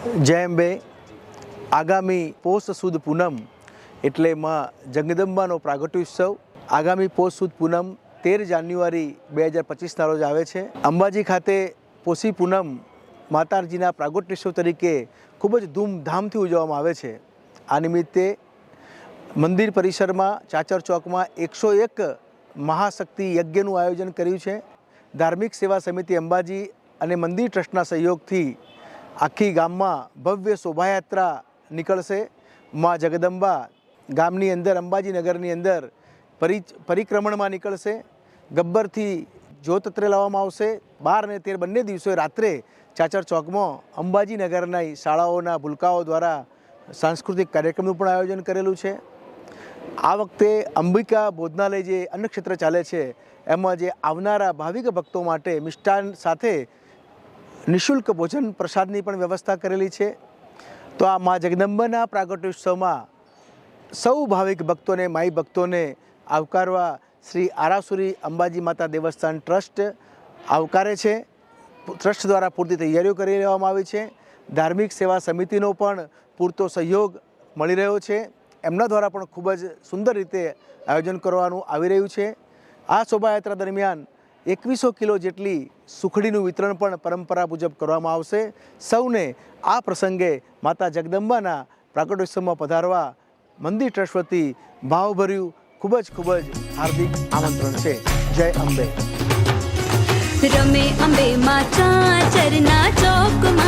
જય આગામી પોષ સુદ પૂનમ એટલે માં જગદંબાનો પ્રાગટ્યોત્સવ. આગામી પોષ સુદ પૂનમ તેર જાન્યુઆરી બે હજાર પચીસના રોજ આવે છે. અંબાજી ખાતે પોષી પૂનમ માતાજીના પ્રાગટ્યોત્સવ તરીકે ખૂબ જ ધૂમધામથી ઉજવવામાં આવે છે. આ નિમિત્તે મંદિર પરિસરમાં ચાચર ચોકમાં એકસો એક મહાશક્તિ યજ્ઞનું આયોજન કર્યું છે. ધાર્મિક સેવા સમિતિ અંબાજી અને મંદિર ટ્રસ્ટના સહયોગથી આખી ગામમાં ભવ્ય શોભાયાત્રા નીકળશે. માં જગદંબા ગામની અંદર અંબાજી નગરની અંદર પરિ પરિક્રમણમાં નીકળશે. ગબ્બરથી જોતત્રે લાવવામાં આવશે. બાર અને તેર બંને દિવસે રાત્રે ચાચર ચોકમાં અંબાજીનગરના શાળાઓના ભૂલકાઓ દ્વારા સાંસ્કૃતિક કાર્યક્રમનું પણ આયોજન કરેલું છે. આ વખતે અંબિકા ભોજનાલય જે અન્નક્ષેત્ર ચાલે છે, એમાં જે આવનારા ભાવિક ભક્તો માટે મિષ્ટાન સાથે નિઃશુલ્ક ભોજન પ્રસાદની પણ વ્યવસ્થા કરેલી છે. તો આ મા જગદંબાના પ્રાગટ્યોત્સવમાં સૌ ભાવિક ભક્તોને, માઈ ભક્તોને આવકારવા શ્રી આરાસુરી અંબાજી માતા દેવસ્થાન ટ્રસ્ટ આવકારે છે. ટ્રસ્ટ દ્વારા પૂરતી તૈયારીઓ કરી લેવામાં આવી છે. ધાર્મિક સેવા સમિતિનો પણ પૂરતો સહયોગ મળી રહ્યો છે. એમના દ્વારા પણ ખૂબ જ સુંદર રીતે આયોજન કરવાનું આવી રહ્યું છે. આ શોભાયાત્રા દરમિયાન એકવીસો કિલો જેટલી સુખડીનું વિતરણ પણ પરંપરા મુજબ કરવામાં આવશે. સૌને આ પ્રસંગે માતા જગદંબાના પ્રાગટ્યોત્સવમાં પધારવા મંદિર ટ્રસ્ટ વતી ભાવભર્યું ખૂબ જ ખૂબ જ હાર્દિક આમંત્રણ છે. જય અંબે. રમે અંબે માં ચાચરના ચોક